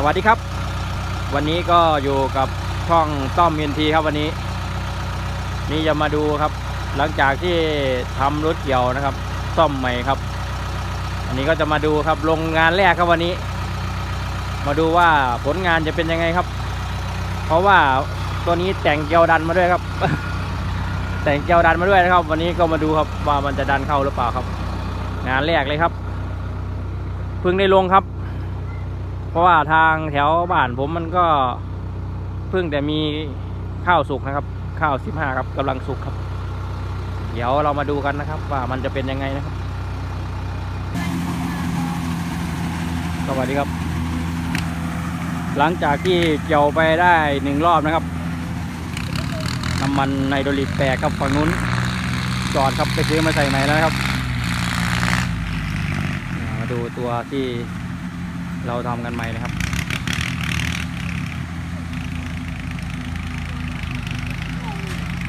สวัสดีครับ วันนี้ก็อยู่กับช่องต้อมเอ็นทีครับวันนี้ นี่จะมาดูครับ หลังจากที่ทำรถเกี่ยวนะครับ ซ่อมใหม่ครับ อันนี้ก็จะมาดูครับลงงานแรกครับวันนี้ มาดูว่าผลงานจะเป็นยังไงครับ เพราะว่าตัวนี้แต่งเกียวดันมาด้วยครับ แต่งเกียวดันมาด้วยนะครับ วันนี้ก็มาดูครับว่ามันจะดันเข้าหรือเปล่าครับ งานแรกเลยครับเพิ่งได้ลงครับ เพราะว่าทางแถวบ้านผมมันก็เพิ่งแต่มีข้าวสุกนะครับ ข้าวสิบห้าครับกำลังสุกครับ เดี๋ยวเรามาดูกันนะครับ ว่ามันจะเป็นยังไงนะครับ สวัสดีครับ หลังจากที่เกี่ยวไปได้หนึ่งรอบนะครับน้ำมันไนโตรลิกแตกครับฝั่งนู้น จอดครับไปซื้อมาใส่ใหม่แล้วนะครับ มาดูตัวที่ เราทำกันใหม่นะครับ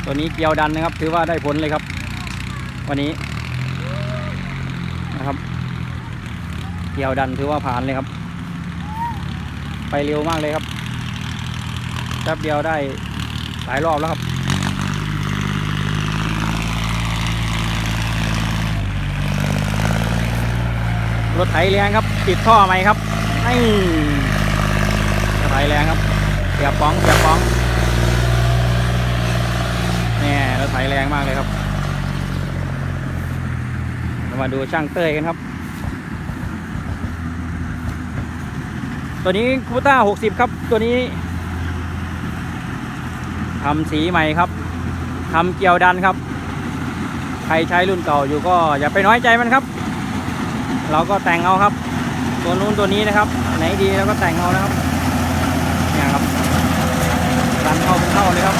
ตัวนี้เกียวดันนะครับ ถือว่าได้ผลเลยครับ วันนี้นะครับ เกียวดันถือว่าผ่านเลยครับ ไปเร็วมากเลยครับแป๊บเดียวได้หลายรอบแล้วครับ รถไถแรงครับ ติดท่อไหมครับนี่รถไถแรงครับเสียบป้องเสียบป้องเนี่ยรถไถแรงมากเลยครับมาดูช่างเต้ยกันครับ ตัวนี้คูต้า60ครับ ตัวนี้ทำสีใหม่ครับทำเกลียวดันครับ ใครใช้รุ่นเก่าอยู่ก็อย่าไปน้อยใจมันครับ เราก็แต่งเอาครับ ตัวนู้นตัวนี้นะครับ ไหนดีเราก็แต่งเอานะครับเนี่ยครับรันเข้าเป็นเข้าเลยครับ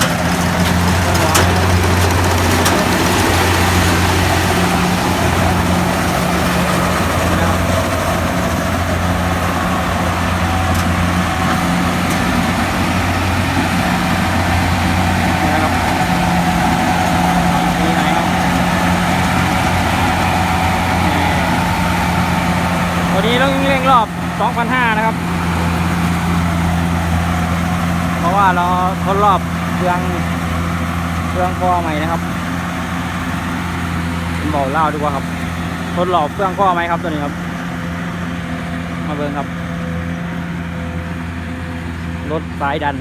ต้องวางนะครับนี่นะครับทำสีไหนครับ ตัวนี้ต้องเร่งรอบ 2,500 นะครับ เพราะว่าเราทดรอบเครื่องเครื่องข้อใหม่นะครับผมบอกเล่าดีกว่าครับ ทดรอบเครื่องข้อไหมครับตัวนี้ครับ มาเบิ่งครับ รถสายดัน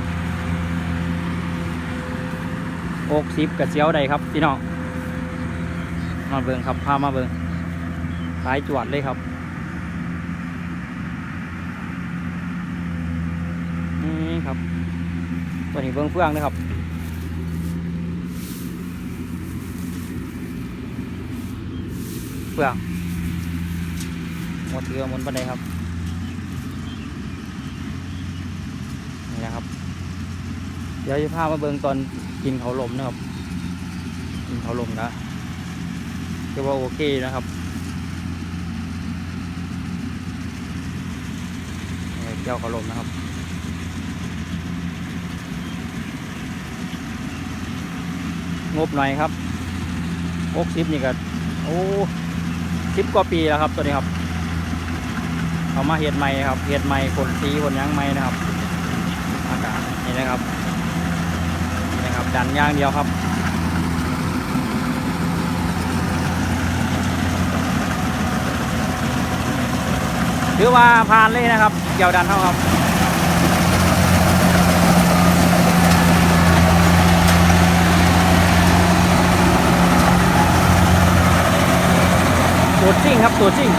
อกซิบกับเสียวใดครับพี่น้องมาเบิ่งครับพามาเบิ่งสายจวดเลยครับ นี่ ครับ ตัวนี้เบื้องเฟืองนะครับเฟืองหมดเรือหมดบันไดครับนี่นะครับ เดี๋ยวจะพามาเบิ่งตอนกินเขาลมนะครับ กินเขาลมนะก็ว่าโอเคนะครับเจ้าเขาลมนะครับ งบหน่อยครับอกซิปนี่ก็โอ้สิบกว่าปีแล้วครับตัวนี้ครับเขามาเห็ดใหม่ครับเห็ดใหม่คนสีคนยังใหม่นะครับ อากาศนี่นะครับนี่นะครับ ดันย่างเดียวครับถือว่าผ่านเลยนะครับเกี่ยวดันเท่าครับ ตัวจริงครับตัวจริง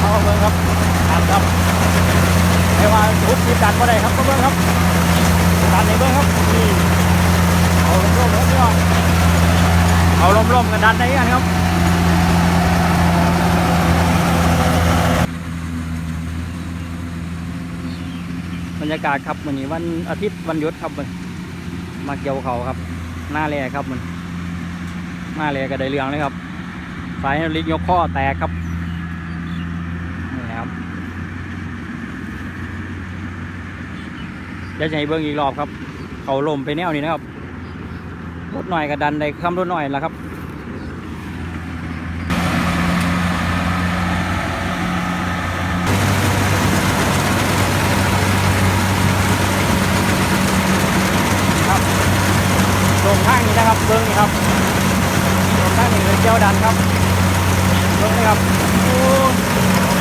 เอาเบิ่งครับครับไม่ว่าทุบทีดันก็ได้ครับเบิ่งครับ ดันในเบิ่งครับนี่เอาลมๆครับพี่น้องเอาลมๆกันดันได้กันครับบรรยากาศครับวันนี้วันอาทิตย์วันหยุดครับมันมาเกี่ยวเขาครับ หน้าแรครับมันหน้าแรก็ได้เรื่องเลยครับ สายไฮดรอลิกยกข้อแตกครับนี่ครับเดี๋ยวจะให้เบิ้งอีกรอบครับ เขาลมไปแนวนี้นะครับรถหน่อยก็ดันได้คำรถหน่อยแล้วครับครับลงข้างนี้นะครับเบิ้งนี่ครับลงข้างนี้เลยเกี่ยวดันครับเบิ้งนี่ครับ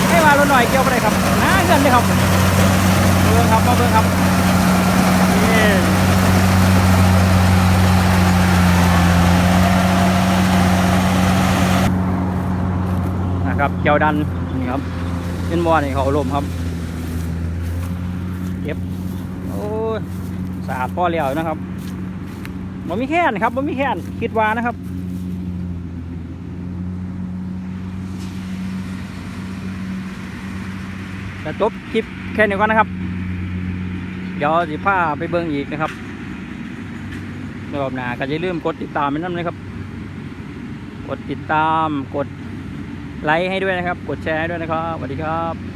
ให้มารถหน่อยเกี่ยวไปเลยครับน้าเงินเลยครับเบิ้งครับมาเบิ้งครับนี่นะ ครับเกี่ยวดันนี่ครับเป็นมอนี่เขาลมครับเก็บโอ้ยสะอาดพอแล้วนะครับมันมีแค่นครับมันมีแค่นคิดว่านะครับจะจบคลิปแค่นี้ก่อนนะครับ เดี๋ยวสิพาไปเบิ่งอีกนะครับรอบหน้าก็อย่าลืมกดติดตามไว้นั่นนะครับ กดติดตามกด ไลค์ให้ด้วยนะครับ กดแชร์ให้ด้วยนะครับสวัสดีครับ